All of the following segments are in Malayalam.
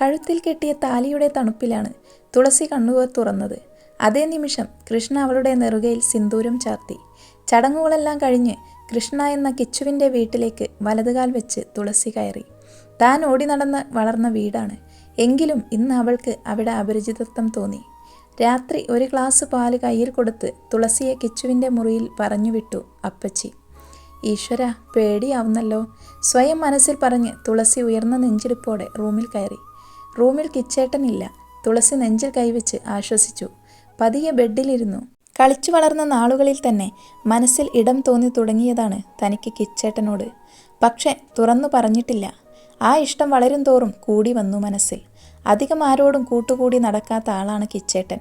കഴുത്തിൽ കെട്ടിയ താലിയുടെ തണുപ്പിലാണ് തുളസി കണ്ണുകൾ തുറന്നത്. അതേ നിമിഷം കൃഷ്ണ അവളുടെ നെറുകയിൽ സിന്ദൂരം ചാർത്തി. ചടങ്ങുകളെല്ലാം കഴിഞ്ഞ് കൃഷ്ണ എന്ന കിച്ചുവിന്റെ വീട്ടിലേക്ക് വലതുകാൽ വെച്ച് തുളസി കയറി. താൻ ഓടി നടന്ന് വളർന്ന വീടാണ്. എങ്കിലും ഇന്ന് അവൾക്ക് അവിടെ അപരിചിതത്വം തോന്നി. രാത്രി ഒരു ഗ്ലാസ് പാൽ കയ്യിൽ കൊടുത്ത് തുളസിയെ കിച്ചുവിന്റെ മുറിയിൽ പറഞ്ഞു വിട്ടു അപ്പച്ചി. ഈശ്വര പേടിയാവുന്നല്ലോ. സ്വയം മനസ്സിൽ പറഞ്ഞ് തുളസി ഉയർന്ന നെഞ്ചിടിപ്പോടെ റൂമിൽ കയറി. റൂമിൽ കിച്ചേട്ടനില്ല. തുളസി നെഞ്ചിൽ കൈവച്ച് ആശ്വസിച്ചു. പതിയെ ബെഡിലിരുന്നു. കളിച്ചു വളർന്ന നാളുകളിൽ തന്നെ മനസ്സിൽ ഇടം തോന്നി തുടങ്ങിയതാണ് തനിക്ക് കിച്ചേട്ടനോട്. പക്ഷെ തുറന്നു പറഞ്ഞിട്ടില്ല. ആ ഇഷ്ടം വളരും തോറും കൂടി വന്നു മനസ്സിൽ. അധികം ആരോടും കൂട്ടുകൂടി നടക്കാത്ത ആളാണ് കിച്ചേട്ടൻ.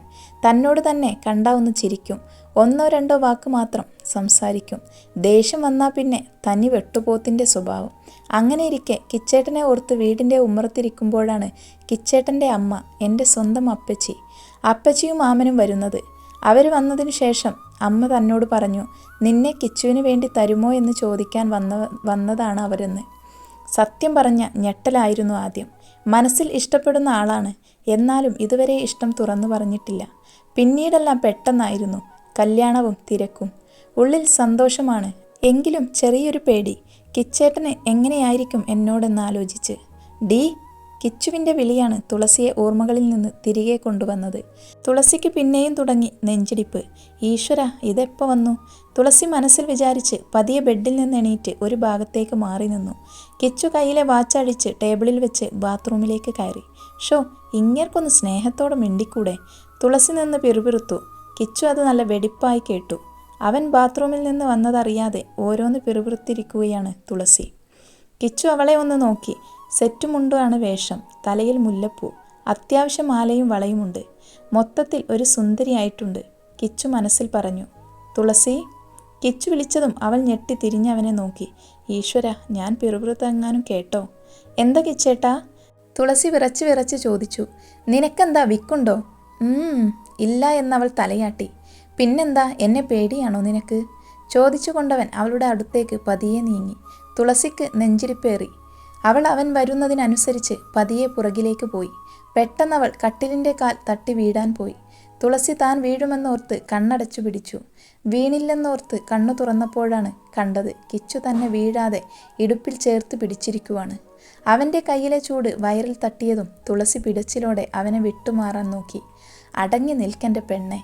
തന്നോട് തന്നെ കണ്ടാ ഒന്ന് ചിരിക്കും. ഒന്നോ രണ്ടോ വാക്ക് മാത്രം സംസാരിക്കും. ദേഷ്യം വന്നാൽ പിന്നെ തനി വെട്ടുപോത്തിന്റെ സ്വഭാവം. അങ്ങനെ ഇരിക്കെ കിച്ചേട്ടനെ ഓർത്ത് വീടിന്റെ ഉമ്മറത്തിരിക്കുമ്പോഴാണ് കിച്ചേട്ടന്റെ അമ്മ എന്റെ സ്വന്തം അപ്പച്ചി അപ്പച്ചിയും മാമനും വരുന്നത്. അവർ വന്നതിനു ശേഷം അമ്മ തന്നോട് പറഞ്ഞു നിന്നെ കിച്ചുവിന് വേണ്ടി തരുമോ? എന്ന് ചോദിക്കാൻ വന്ന വന്നതാണ് അവരെന്ന്. സത്യം പറഞ്ഞ ഞെട്ടലായിരുന്നു ആദ്യം. മനസ്സിൽ ഇഷ്ടപ്പെടുന്ന ആളാണ്. എന്നാലും ഇതുവരെ ഇഷ്ടം തുറന്നു പറഞ്ഞിട്ടില്ല. പിന്നീടെല്ലാം പെട്ടെന്നായിരുന്നു. കല്യാണവും തിരക്കും. ഉള്ളിൽ സന്തോഷമാണ്. എങ്കിലും ചെറിയൊരു പേടി. കിച്ചേട്ടന് എങ്ങനെയായിരിക്കും എന്നോടെന്നാലോചിച്ച് ഡി കിച്ചുവിന്റെ വിളിയാണ് തുളസിയെ ഓർമ്മകളിൽ നിന്ന് തിരികെ കൊണ്ടുവന്നത്. തുളസിക്ക് പിന്നെയും തുടങ്ങി നെഞ്ചിടിപ്പ്. ഈശ്വര ഇതെപ്പോൾ വന്നു? തുളസി മനസ്സിൽ വിചാരിച്ച് പതിയെ ബെഡിൽ നിന്ന് എണീറ്റ് ഒരു ഭാഗത്തേക്ക് മാറി നിന്നു. കിച്ചു കയ്യിലെ വാച്ചടിച്ച് ടേബിളിൽ വെച്ച് ബാത്റൂമിലേക്ക് കയറി. ഷോ ഇങ്ങേർക്കൊന്ന് സ്നേഹത്തോടെ മിണ്ടിക്കൂടെ? തുളസി നിന്ന് പിറുപിറുത്തു. കിച്ചു അത് നല്ല വെടിപ്പായി കേട്ടു. അവൻ ബാത്റൂമിൽ നിന്ന് വന്നതറിയാതെ ഓരോന്ന് പിറുപിറുത്തിരിക്കുകയാണ് തുളസി. കിച്ചു അവളെ ഒന്ന് നോക്കി. സെറ്റുമുണ്ടാണ് വേഷം. തലയിൽ മുല്ലപ്പൂ. അത്യാവശ്യം മാലയും വളയുമുണ്ട്. മൊത്തത്തിൽ ഒരു സുന്ദരിയായിട്ടുണ്ട്. കിച്ചു മനസ്സിൽ പറഞ്ഞു. തുളസി കിച്ചു വിളിച്ചതും അവൾ ഞെട്ടി തിരിഞ്ഞവനെ നോക്കി. ഈശ്വര ഞാൻ പിറുപിറുത്തങ്ങാനും കേട്ടോ. എന്താ കിച്ചേട്ടാ? തുളസി വിറച്ച് വിറച്ച് ചോദിച്ചു. നിനക്കെന്താ വിക്കുണ്ടോ? ഇല്ല എന്നവൾ തലയാട്ടി. പിന്നെന്താ എന്നെ പേടിയാണോ നിനക്ക്? ചോദിച്ചുകൊണ്ടവൻ അവളുടെ അടുത്തേക്ക് പതിയെ നീങ്ങി. തുളസിക്ക് നെഞ്ചിരിപ്പേറി. അവൾ അവൻ വരുന്നതിനനുസരിച്ച് പതിയെ പുറകിലേക്ക് പോയി. പെട്ടെന്നവൾ കട്ടിലിന്റെ കാൽ തട്ടി വീടാൻ പോയി. തുളസി താൻ വീഴുമെന്നോർത്ത് കണ്ണടച്ചു പിടിച്ചു. വീണില്ലെന്നോർത്ത് കണ്ണു തുറന്നപ്പോഴാണ് കണ്ടത് കിച്ചു തന്നെ വീഴാതെ ഇടുപ്പിൽ ചേർത്ത് പിടിച്ചിരിക്കുവാണ്. അവന്റെ കയ്യിലെ ചൂട് വയറിൽ തട്ടിയതും തുളസി പിടച്ചിലോടെ അവനെ വിട്ടുമാറാൻ നോക്കി. അടങ്ങി നിൽക്കെന്റെ പെണ്ണെ.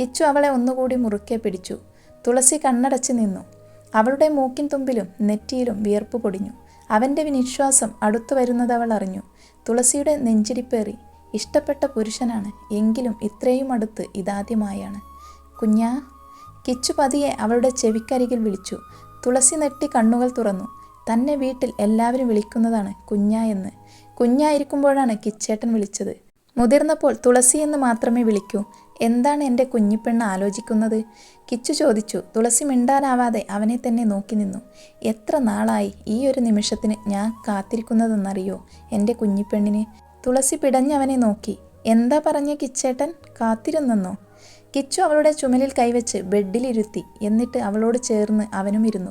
കിച്ചു അവളെ ഒന്നുകൂടി മുറുക്കെ പിടിച്ചു. തുളസി കണ്ണടച്ച് നിന്നു. അവളുടെ മൂക്കിൻ തുമ്പിലും നെറ്റിയിലും വിയർപ്പ് പൊടിഞ്ഞു. അവന്റെ നിശ്വാസം അടുത്തു വരുന്നത് അവൾ അറിഞ്ഞു. തുളസിയുടെ നെഞ്ചിരിപ്പേറി. ഇഷ്ടപ്പെട്ട പുരുഷനാണ്. എങ്കിലും ഇത്രയും അടുത്ത് ഇതാദ്യമായാണ്. കുഞ്ഞാ. കിച്ചു പതിയെ അവളുടെ ചെവിക്കരികിൽ വിളിച്ചു. തുളസി നെട്ടി കണ്ണുകൾ തുറന്നു. തന്നെ വീട്ടിൽ എല്ലാവരും വിളിക്കുന്നതാണ് കുഞ്ഞ എന്ന്. കുഞ്ഞായിരിക്കുമ്പോഴാണ് കിച്ചേട്ടൻ വിളിച്ചത്. മുതിർന്നപ്പോൾ തുളസി എന്ന് മാത്രമേ വിളിക്കൂ. എന്താണ് എന്റെ കുഞ്ഞിപ്പെണ്ണ് ആലോചിക്കുന്നത്? കിച്ചു ചോദിച്ചു. തുളസി മിണ്ടാനാവാതെ അവനെ തന്നെ നോക്കി നിന്നു. എത്ര നാളായി ഈ ഒരു നിമിഷത്തിന് ഞാൻ കാത്തിരിക്കുന്നതെന്നറിയോ എന്റെ കുഞ്ഞിപ്പെണ്ണിന്? തുളസി പിടഞ്ഞവനെ നോക്കി. എന്താ പറഞ്ഞ കിച്ചേട്ടൻ? കാത്തിരുന്നെന്നോ? കിച്ചു അവളുടെ ചുമലിൽ കൈവച്ച് ബെഡിലിരുത്തി എന്നിട്ട് അവളോട് ചേർന്ന് അവനും ഇരുന്നു.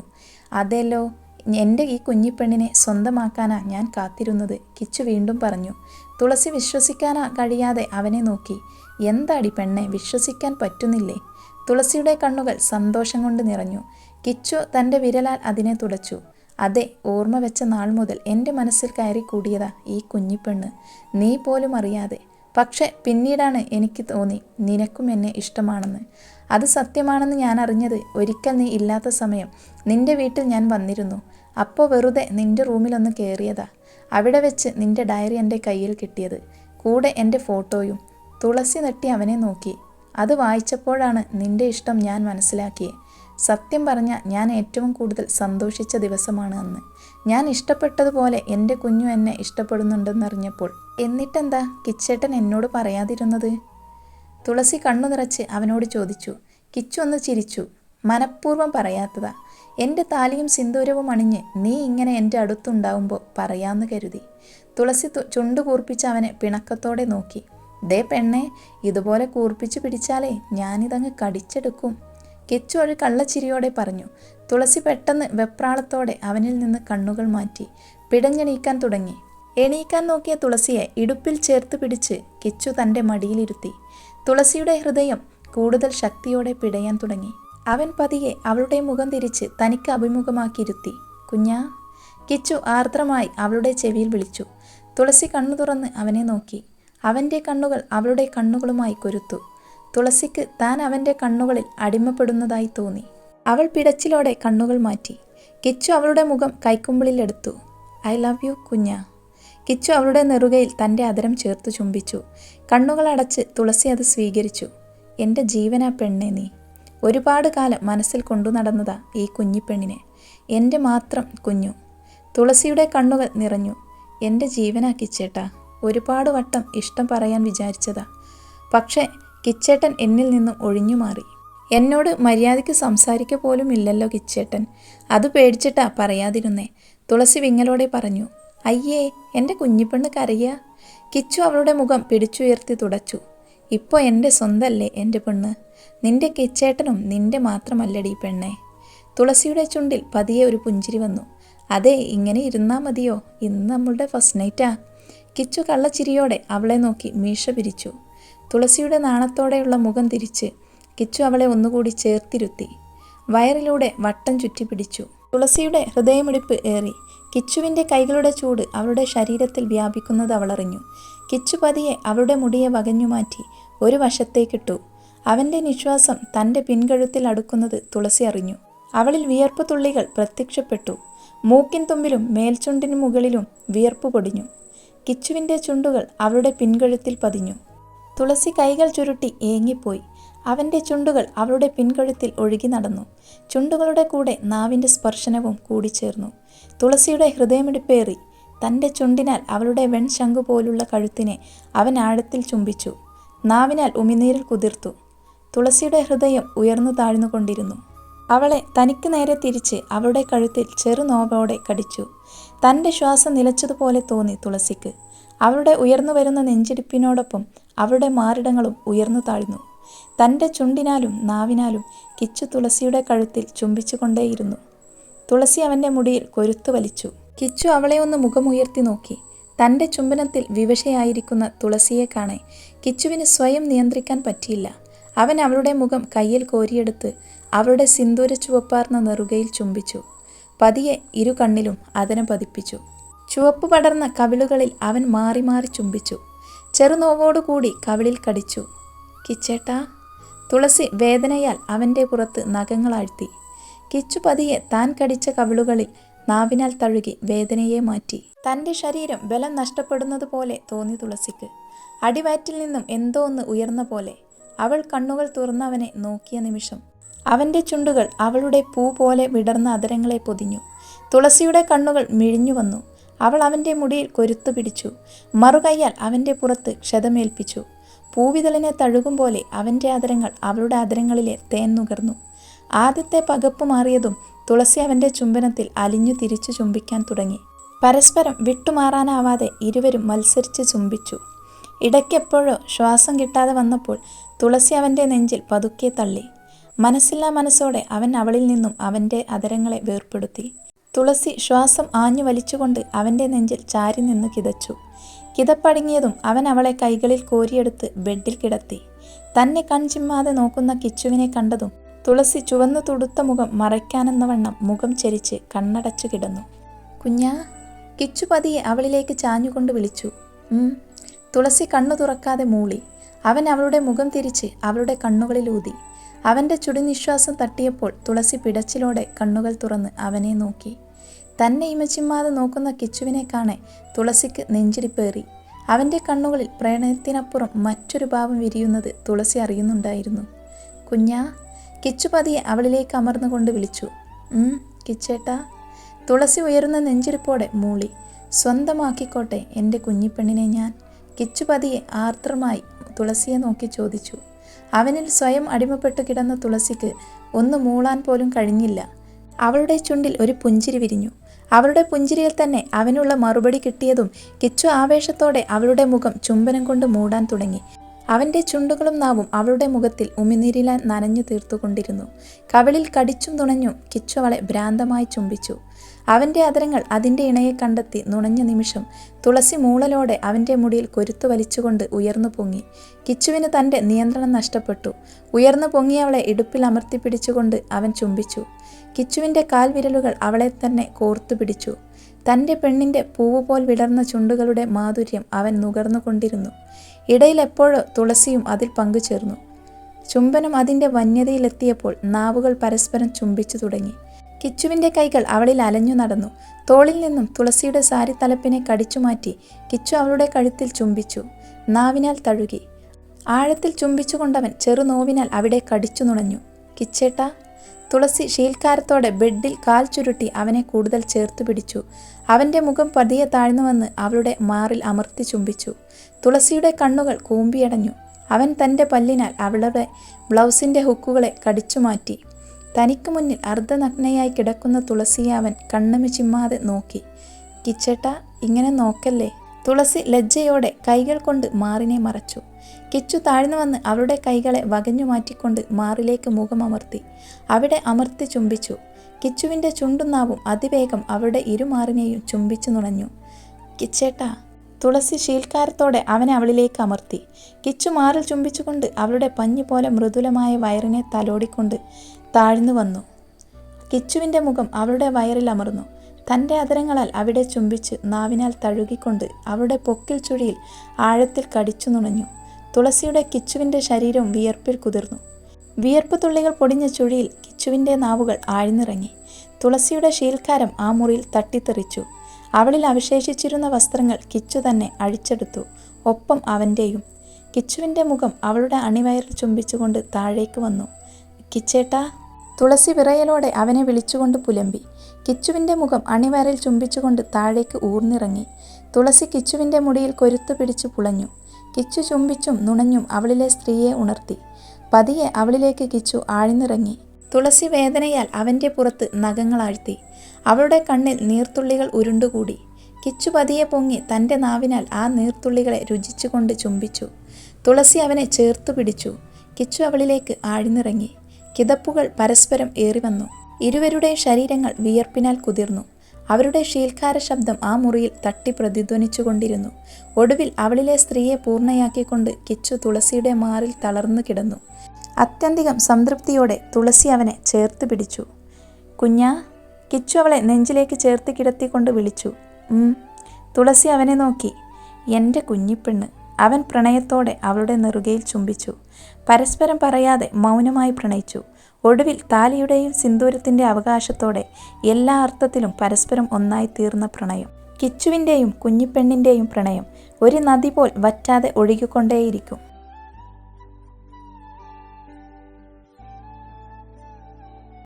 അതെല്ലോ എന്റെ ഈ കുഞ്ഞിപ്പെണ്ണിനെ സ്വന്തമാക്കാനാ ഞാൻ കാത്തിരുന്നത് കിച്ചു വീണ്ടും പറഞ്ഞു. തുളസി വിശ്വസിക്കാനാ കഴിയാതെ അവനെ നോക്കി. എന്താടി പെണ്ണെ വിശ്വസിക്കാൻ പറ്റുന്നില്ലേ? തുളസിയുടെ കണ്ണുകൾ സന്തോഷം കൊണ്ട് നിറഞ്ഞു. കിച്ചു തന്റെ വിരലാൽ അതിനെ തുടച്ചു. അതെ ഓർമ്മ വെച്ച നാൾ മുതൽ എന്റെ മനസ്സിൽ കയറി കൂടിയതാ ഈ കുഞ്ഞിപ്പെണ്ണ് നീ പോലും അറിയാതെ. പക്ഷെ പിന്നീടാണ് എനിക്ക് തോന്നി നിനക്കും എന്നെ ഇഷ്ടമാണെന്ന്. അത് സത്യമാണെന്ന് ഞാൻ അറിഞ്ഞത് ഒരിക്കൽ നീ ഇല്ലാത്ത സമയം നിന്റെ വീട്ടിൽ ഞാൻ വന്നിരുന്നു. അപ്പോൾ വെറുതെ നിന്റെ റൂമിലൊന്ന് കയറിയതാ അവിടെ വെച്ച് നിന്റെ ഡയറി എന്റെ കയ്യിൽ കിട്ടിയത്. കൂടെ എന്റെ ഫോട്ടോയും തുളസി നട്ടി അവനെ നോക്കി. അത് വായിച്ചപ്പോഴാണ് നിന്റെ ഇഷ്ടം ഞാൻ മനസ്സിലാക്കിയേ. സത്യം പറഞ്ഞ ഞാൻ ഏറ്റവും കൂടുതൽ സന്തോഷിച്ച ദിവസമാണ് അന്ന്. ഞാൻ ഇഷ്ടപ്പെട്ടതുപോലെ എന്റെ കുഞ്ഞു എന്നെ ഇഷ്ടപ്പെടുന്നുണ്ടെന്നറിഞ്ഞപ്പോൾ. എന്നിട്ടെന്താ കിച്ചേട്ടൻ എന്നോട് പറയാതിരുന്നത്? തുളസി കണ്ണു നിറച്ച് അവനോട് ചോദിച്ചു. കിച്ചു ഒന്ന് ചിരിച്ചു. മനഃപൂർവം പറയാത്തതാ. എന്റെ താലിയും സിന്ദൂരവും അണിഞ്ഞ് നീ ഇങ്ങനെ എന്റെ അടുത്തുണ്ടാവുമ്പോൾ പറയാമെന്ന് കരുതി. തുളസി ചുണ്ടു കൂർപ്പിച്ച് അവനെ പിണക്കത്തോടെ നോക്കി. ദേ പെണ്ണെ ഇതുപോലെ കൂർപ്പിച്ചു പിടിച്ചാലേ ഞാനിതങ്ങ് കടിച്ചെടുക്കും. കെച്ചു ഒരു കള്ളച്ചിരിയോടെ പറഞ്ഞു. തുളസി പെട്ടെന്ന് വെപ്രാളത്തോടെ അവനിൽ നിന്ന് കണ്ണുകൾ മാറ്റി. പിടഞ്ഞെണീക്കാൻ തുടങ്ങി. എണീക്കാൻ നോക്കിയ തുളസിയെ ഇടുപ്പിൽ ചേർത്ത് പിടിച്ച് കിച്ചു തന്റെ മടിയിലിരുത്തി. തുളസിയുടെ ഹൃദയം കൂടുതൽ ശക്തിയോടെ പിടയാൻ തുടങ്ങി. അവൻ പതിയെ അവളുടെ മുഖം തിരിച്ച് തനിക്ക് അഭിമുഖമാക്കിയിരുത്തി. കുഞ്ഞാ കിച്ചു ആർദ്രമായി അവളുടെ ചെവിയിൽ വിളിച്ചു. തുളസി കണ്ണു തുറന്ന് അവനെ നോക്കി. അവന്റെ കണ്ണുകൾ അവളുടെ കണ്ണുകളുമായി കൊരുത്തു. തുളസിക്ക് താൻ അവന്റെ കണ്ണുകളിൽ അടിമപ്പെടുന്നതായി തോന്നി. അവൾ പിടച്ചിലോടെ കണ്ണുകൾ മാറ്റി. കിച്ചു അവളുടെ മുഖം കൈക്കുമ്പിളിലെടുത്തു ഐ ലവ് യു കുഞ്ഞ. കിച്ചു അവളുടെ നെറുകയിൽ തന്റെ അതരം ചേർത്ത് ചുംബിച്ചു. കണ്ണുകൾ അടച്ച് തുളസി അത് സ്വീകരിച്ചു. എന്റെ ജീവനാ പെണ്ണെ നീ. ഒരുപാട് കാലം മനസ്സിൽ കൊണ്ടു നടന്നതാ ഈ കുഞ്ഞിപ്പെണ്ണിനെ എന്റെ മാത്രം കുഞ്ഞു. തുളസിയുടെ കണ്ണുകൾ നിറഞ്ഞു. എന്റെ ജീവനാ കിച്ചേട്ടാ. ഒരുപാട് വട്ടം ഇഷ്ടം പറയാൻ വിചാരിച്ചതാ. പക്ഷേ കിച്ചേട്ടൻ എന്നിൽ നിന്നും ഒഴിഞ്ഞു മാറി. എന്നോട് മര്യാദയ്ക്ക് സംസാരിക്ക പോലും ഇല്ലല്ലോ കിച്ചേട്ടൻ. അത് പേടിച്ചിട്ടാ പറയാതിരുന്നേ. തുളസി വിങ്ങലോടെ പറഞ്ഞു അയ്യേ എന്റെ കുഞ്ഞിപ്പെണ്ണ് കരയുക കിച്ചു അവളുടെ മുഖം പിടിച്ചുയർത്തി തുടച്ചു. ഇപ്പോൾ എന്റെ സ്വന്തമല്ലേ എന്റെ പെണ്ണ്? നിന്റെ കിച്ചേട്ടനും നിന്റെ മാത്രമല്ലടി പെണ്ണെ. തുളസിയുടെ ചുണ്ടിൽ പതിയെ ഒരു പുഞ്ചിരി വന്നു. അതെ ഇങ്ങനെ ഇരുന്നാ മതിയോ? ഇന്ന് നമ്മളുടെ ഫസ്റ്റ് നൈറ്റാ. കിച്ചു കള്ളച്ചിരിയോടെ അവളെ നോക്കി മീശ പിരിച്ചു. തുളസിയുടെ നാണത്തോടെയുള്ള മുഖം തിരിച്ച് കിച്ചു അവളെ ഒന്നുകൂടി ചേർത്തിരുത്തി. വയറിലൂടെ വട്ടം ചുറ്റി പിടിച്ചു തുളസിയുടെ ഹൃദയമിടിപ്പ് ഏറി. കിച്ചുവിന്റെ കൈകളുടെ ചൂട് അവളുടെ ശരീരത്തിൽ വ്യാപിക്കുന്നത് അവളറിഞ്ഞു. കിച്ചു പതിയെ അവളുടെ മുടിയെ വകഞ്ഞു മാറ്റി ഒരു വശത്തേക്കിട്ടു. അവന്റെ നിശ്വാസം തന്റെ പിൻകഴുത്തിൽ അടുക്കുന്നത് തുളസി അറിഞ്ഞു. അവളിൽ വിയർപ്പ് തുള്ളികൾ പ്രത്യക്ഷപ്പെട്ടു. മൂക്കിൻ തുമ്പിലും മേൽച്ചുണ്ടിനു മുകളിലും വിയർപ്പ് പൊടിഞ്ഞു. കിച്ചുവിന്റെ ചുണ്ടുകൾ അവളുടെ പിൻകഴുത്തിൽ പതിഞ്ഞു. തുളസി കൈകൾ ചുരുട്ടി ഏങ്ങിപ്പോയി. അവന്റെ ചുണ്ടുകൾ അവളുടെ പിൻകഴുത്തിൽ ഒഴുകി നടന്നു. ചുണ്ടുകളുടെ കൂടെ നാവിന്റെ സ്പർശനവും കൂടിച്ചേർന്നു. തുളസിയുടെ ഹൃദയമിടിപ്പേറി. തന്റെ ചുണ്ടിനാൽ അവളുടെ വെൺശങ്കു പോലുള്ള കഴുത്തിനെ അവൻ ആഴത്തിൽ ചുംബിച്ചു. നാവിനാൽ ഉമിനീരിൽ കുതിർത്തു. തുളസിയുടെ ഹൃദയം ഉയർന്നു താഴ്ന്നുകൊണ്ടിരുന്നു. അവളെ തനിക്ക് നേരെ തിരിച്ച് അവളുടെ കഴുത്തിൽ ചെറുനോവോടെ കടിച്ചു. തന്റെ ശ്വാസം നിലച്ചതുപോലെ തോന്നി തുളസിക്ക്. അവളുടെ ഉയർന്നു വരുന്ന നെഞ്ചിടിപ്പിനോടൊപ്പം അവളുടെ മാറിടങ്ങളും ഉയർന്നു താഴ്ന്നു. തന്റെ ചുണ്ടിനാലും നാവിനാലും കിച്ചു തുളസിയുടെ കഴുത്തിൽ ചുംബിച്ചുകൊണ്ടേയിരുന്നു. തുളസി അവന്റെ മുടിയിൽ കൊരുത്തു വലിച്ചു. കിച്ചു അവളെ ഒന്ന് മുഖമുയർത്തി നോക്കി. തന്റെ ചുംബനത്തിൽ വിവശയായിരിക്കുന്ന തുളസിയെ കാണെ കിച്ചുവിന് സ്വയം നിയന്ത്രിക്കാൻ പറ്റിയില്ല. അവൻ അവളുടെ മുഖം കയ്യിൽ കോരിയെടുത്ത് അവളുടെ സിന്ദൂര ചുവപ്പാർന്ന നെറുകയിൽ ചുംബിച്ചു. പതിയെ ഇരു കണ്ണിലും അതരം പതിപ്പിച്ചു. ചുവപ്പ് പടർന്ന കവിളുകളിൽ അവൻ മാറി മാറി ചുംബിച്ചു. ചെറുനോവോടുകൂടി കവിളിൽ കടിച്ചു. കിച്ചേട്ടാ തുളസി വേദനയാൽ അവന്റെ പുറത്ത് നഖങ്ങളാഴ്ത്തി കിച്ചു പതിയെ താൻ കടിച്ച കവിളുകളിൽ നാവിനാൽ തഴുകി വേദനയെ മാറ്റി. തന്റെ ശരീരം ബലം നഷ്ടപ്പെടുന്നത് പോലെ തോന്നി തുളസിക്ക്. അടിവയറ്റിൽ നിന്നും എന്തോ ഒന്ന് ഉയർന്ന പോലെ അവൾ കണ്ണുകൾ തുറന്നവനെ നോക്കിയ നിമിഷം അവന്റെ ചുണ്ടുകൾ അവളുടെ പൂ പോലെ വിടർന്ന അതരങ്ങളെ പൊതിഞ്ഞു. തുളസിയുടെ കണ്ണുകൾ മിഴിഞ്ഞു വന്നു. അവൾ അവന്റെ മുടിയിൽ കൊരുത്തു പിടിച്ചു. മറുകൈയാൽ അവന്റെ പുറത്ത് ക്ഷതമേൽപ്പിച്ചു. പൂവിതളിനെ തഴുകും പോലെ അവന്റെ ആദരങ്ങൾ അവളുടെ ആദരങ്ങളിലെ തേൻ നുകർന്നു. ആദ്യത്തെ പകപ്പ് മാറിയതും തുളസി അവന്റെ ചുംബനത്തിൽ അലിഞ്ഞു തിരിച്ചു ചുംബിക്കാൻ തുടങ്ങി. പരസ്പരം വിട്ടുമാറാനാവാതെ ഇരുവരും മത്സരിച്ച് ചുംബിച്ചു. ഇടയ്ക്കെപ്പോഴോ ശ്വാസം കിട്ടാതെ വന്നപ്പോൾ തുളസി അവന്റെ നെഞ്ചിൽ പതുക്കെ തള്ളി. മനസ്സില്ലാ മനസ്സോടെ അവൻ അവളിൽ നിന്നും അവന്റെ അതരങ്ങളെ വേർപ്പെടുത്തി. തുളസി ശ്വാസം ആഞ്ഞു വലിച്ചുകൊണ്ട് അവന്റെ നെഞ്ചിൽ ചാരി നിന്ന് കിതച്ചു. കിതപ്പടങ്ങിയതും അവൻ അവളെ കൈകളിൽ കോരിയെടുത്ത് ബെഡിൽ കിടത്തി. തന്നെ കൺചിമ്മാതെ നോക്കുന്ന കിച്ചുവിനെ കണ്ടതും തുളസി ചുവന്നു തുടുത്ത മുഖം മറയ്ക്കാനെന്ന വണ്ണം മുഖം ചെരിച്ച് കണ്ണടച്ചു കിടന്നു. കുഞ്ഞാ കിച്ചു പതിയെ അവളിലേക്ക് ചാഞ്ഞുകൊണ്ട് വിളിച്ചു. തുളസി കണ്ണു തുറക്കാതെ മൂളി. അവൻ അവളുടെ മുഖം തിരിച്ച് അവളുടെ കണ്ണുകളിലൂതി അവന്റെ ചുടുനിശ്വാസം തട്ടിയപ്പോൾ തുളസി പിടച്ചിലോടെ കണ്ണുകൾ തുറന്ന് അവനെ നോക്കി. തന്നെ ഇമച്ചിമ്മാതെ നോക്കുന്ന കിച്ചുവിനെ കാണെ തുളസിക്ക് നെഞ്ചിരിപ്പേറി അവന്റെ കണ്ണുകളിൽ പ്രണയത്തിനപ്പുറം മറ്റൊരു ഭാവം വിരിയുന്നത് തുളസി അറിയുന്നുണ്ടായിരുന്നു. കുഞ്ഞാ കിച്ചു പതിയെ അവളിലേക്ക് അമർന്നുകൊണ്ട് വിളിച്ചു. കിച്ചേട്ടാ. തുളസി ഉയരുന്ന നെഞ്ചിരിപ്പോടെ മൂളി. സ്വന്തമാക്കിക്കോട്ടെ എന്റെ കുഞ്ഞിപ്പെണ്ണിനെ ഞാൻ കിച്ചു പതിയെ ആർദ്രമായി തുളസിയെ നോക്കി ചോദിച്ചു. അവനിൽ സ്വയം അടിമപ്പെട്ടു കിടന്ന തുളസിക്ക് ഒന്ന് മൂളാൻ പോലും കഴിഞ്ഞില്ല. അവളുടെ ചുണ്ടിൽ ഒരു പുഞ്ചിരി വിരിഞ്ഞു. അവളുടെ പുഞ്ചിരിയിൽ തന്നെ അവനുള്ള മറുപടി കിട്ടിയതും കിച്ചു ആവേശത്തോടെ അവളുടെ മുഖം ചുംബനം കൊണ്ട് മൂടാൻ തുടങ്ങി. അവന്റെ ചുണ്ടുകളും നാവും അവളുടെ മുഖത്തിൽ ഉമിനീരിലാൻ നനഞ്ഞു തീർത്തുകൊണ്ടിരുന്നു. കവിളിൽ കടിച്ചും തുണഞ്ഞും കിച്ചു അവളെ ഭ്രാന്തമായി ചുംബിച്ചു. അവന്റെ അതരങ്ങൾ അതിന്റെ ഇണയെ കണ്ടെത്തി നുണഞ്ഞ നിമിഷം തുളസി മൂളലോടെ അവന്റെ മുടിയിൽ കൊരുത്തു വലിച്ചുകൊണ്ട് ഉയർന്നു പൊങ്ങി. കിച്ചുവിന് തന്റെ നിയന്ത്രണം നഷ്ടപ്പെട്ടു. ഉയർന്നു പൊങ്ങിയവളെ ഇടുപ്പിൽ അമർത്തി പിടിച്ചുകൊണ്ട് അവൻ ചുംബിച്ചു. കിച്ചുവിന്റെ കാൽവിരലുകൾ അവളെ തന്നെ കോർത്തു പിടിച്ചു. തന്റെ പെണ്ണിന്റെ പൂവ് പോൽ വിടർന്ന ചുണ്ടുകളുടെ മാധുര്യം അവൻ നുകർന്നുകൊണ്ടിരുന്നു. ഇടയിൽ എപ്പോഴോ തുളസിയും അതിൽ പങ്കുചേർന്നു. ചുംബനം അതിന്റെ വന്യതയിലെത്തിയപ്പോൾ നാവുകൾ പരസ്പരം ചുംബിച്ചു തുടങ്ങി. കിച്ചുവിന്റെ കൈകൾ അവളിൽ അലഞ്ഞു നടന്നു. തോളിൽ നിന്നും തുളസിയുടെ സാരി തലപ്പിനെ കടിച്ചുമാറ്റി കിച്ചു അവളുടെ കഴുത്തിൽ ചുംബിച്ചു. നാവിനാൽ തഴുകി. ആഴത്തിൽ ചുംബിച്ചുകൊണ്ടവൻ ചെറുനോവിനാൽ അവിടെ കടിച്ചു നുണഞ്ഞു. കിച്ചേട്ടാ തുളസി ശീൽക്കാരത്തോടെ ബെഡിൽ കാൽ ചുരുട്ടി അവനെ കൂടുതൽ ചേർത്ത് പിടിച്ചു. അവന്റെ മുഖം പതിയെ താഴ്ന്നു വന്ന് അവളുടെ മാറിൽ അമർത്തി ചുംബിച്ചു. തുളസിയുടെ കണ്ണുകൾ കൂമ്പിയടഞ്ഞു. അവൻ തന്റെ പല്ലിനാൽ അവളുടെ ബ്ലൗസിന്റെ ഹുക്കുകളെ കടിച്ചു മാറ്റി. തനിക്ക് മുന്നിൽ അർദ്ധനഗ്നയായി കിടക്കുന്ന തുളസിയെ അവൻ കണ്ണുമി ചിമ്മാതെ നോക്കി. കിച്ചേട്ട ഇങ്ങനെ നോക്കല്ലേ? തുളസി ലജ്ജയോടെ കൈകൾ കൊണ്ട് മാറിനെ മറച്ചു. കിച്ചു താഴ്ന്നു വന്ന് അവളുടെ കൈകളെ വകഞ്ഞു മാറ്റിക്കൊണ്ട് മാറിലേക്ക് മുഖമർത്തി അവിടെ അമർത്തി ചുംബിച്ചു. കിച്ചുവിന്റെ ചുണ്ടുനാവും അതിവേഗം അവളുടെ ഇരുമാറിനെയും ചുംബിച്ചു നുണഞ്ഞു. കിച്ചേട്ടാ തുളസി ശീൽക്കാരത്തോടെ അവനെ അവളിലേക്ക് അമർത്തി. കിച്ചു മാറിൽ ചുംബിച്ചുകൊണ്ട് അവളുടെ പഞ്ഞു പോലെ മൃദുലമായ വയറിനെ തലോടിക്കൊണ്ട് താഴ്ന്നു വന്നു. കിച്ചുവിന്റെ മുഖം അവളുടെ വയറിൽ അമർന്നു. തന്റെ അതരങ്ങളാൽ അവിടെ ചുംബിച്ച് നാവിനാൽ തഴുകിക്കൊണ്ട് അവളുടെ പൊക്കിൽ ചുഴിയിൽ ആഴത്തിൽ കടിച്ചു നുണഞ്ഞു. തുളസിയുടെ കിച്ചുവിന്റെ ശരീരം വിയർപ്പിൽ കുതിർന്നു. വിയർപ്പ് തുള്ളികൾ പൊടിഞ്ഞ ചുഴിയിൽ കിച്ചുവിന്റെ നാവുകൾ ആഴ്ന്നിറങ്ങി. തുളസിയുടെ ശീൽക്കാരം ആ മുറിയിൽ തട്ടിത്തെറിച്ചു. അവളിൽ അവശേഷിച്ചിരുന്ന വസ്ത്രങ്ങൾ കിച്ചു തന്നെ അഴിച്ചെടുത്തു. ഒപ്പം അവന്റെയും കിച്ചുവിന്റെ മുഖം അവളുടെ അണിവയറിൽ ചുംബിച്ചുകൊണ്ട് താഴേക്ക് വന്നു. കിച്ചേട്ടാ തുളസി വിറയലോടെ അവനെ വിളിച്ചുകൊണ്ട് പുലമ്പി. കിച്ചുവിന്റെ മുഖം അണിവയറിൽ ചുംബിച്ചുകൊണ്ട് താഴേക്ക് ഊർന്നിറങ്ങി. തുളസി കിച്ചുവിന്റെ മുടിയിൽ കൊരുത്തു പിടിച്ചു പുളഞ്ഞു. കിച്ചു ചുംബിച്ചും നുണഞ്ഞും അവളിലെ സ്ത്രീയെ ഉണർത്തി. പതിയെ അവളിലേക്ക് കിച്ചു ആഴ്ന്നിറങ്ങി. തുളസി വേദനയാൽ അവന്റെ പുറത്ത് നഖങ്ങളാഴ്ത്തി. അവളുടെ കണ്ണിൽ നീർത്തുള്ളികൾ ഉരുണ്ടുകൂടി. കിച്ചു പതിയെ പൊങ്ങി തന്റെ നാവിനാൽ ആ നീർത്തുള്ളികളെ രുചിച്ചുകൊണ്ട് ചുംബിച്ചു. തുളസി അവനെ ചേർത്തു പിടിച്ചു. കിച്ചു അവളിലേക്ക് ആഴ്ന്നിറങ്ങി. കിതപ്പുകൾ പരസ്പരം ഏറിവന്നു. ഇരുവരുടെ ശരീരങ്ങൾ വിയർപ്പിനാൽ കുതിർന്നു. അവരുടെ ശീൽക്കാര ശബ്ദം ആ മുറിയിൽ തട്ടി പ്രതിധ്വനിച്ചുകൊണ്ടിരുന്നു. ഒടുവിൽ അവളിലെ സ്ത്രീയെ പൂർണയാക്കിക്കൊണ്ട് കിച്ചു തുളസിയുടെ മാറിൽ തളർന്നു കിടന്നു. അത്യന്തികം സംതൃപ്തിയോടെ തുളസി അവനെ ചേർത്ത് പിടിച്ചു. കുഞ്ഞാ കിച്ചു അവളെ നെഞ്ചിലേക്ക് ചേർത്ത് കിടത്തിക്കൊണ്ട് വിളിച്ചു. തുളസി അവനെ നോക്കി. എന്റെ കുഞ്ഞിപ്പെണ്ണ് അവൻ പ്രണയത്തോടെ അവളുടെ നെറുകയിൽ ചുംബിച്ചു. പരസ്പരം പറയാതെ മൗനമായി പ്രണയിച്ചു. ഒടുവിൽ താലിയുടെയും സിന്ദൂരത്തിന്റെ അവകാശത്തോടെ എല്ലാ അർത്ഥത്തിലും പരസ്പരം ഒന്നായി തീർന്ന പ്രണയം. കിച്ചുവിന്റെയും കുഞ്ഞിപ്പെണ്ണിന്റെയും പ്രണയം ഒരു നദി പോൽ വറ്റാതെ ഒഴുകിക്കൊണ്ടേയിരിക്കും.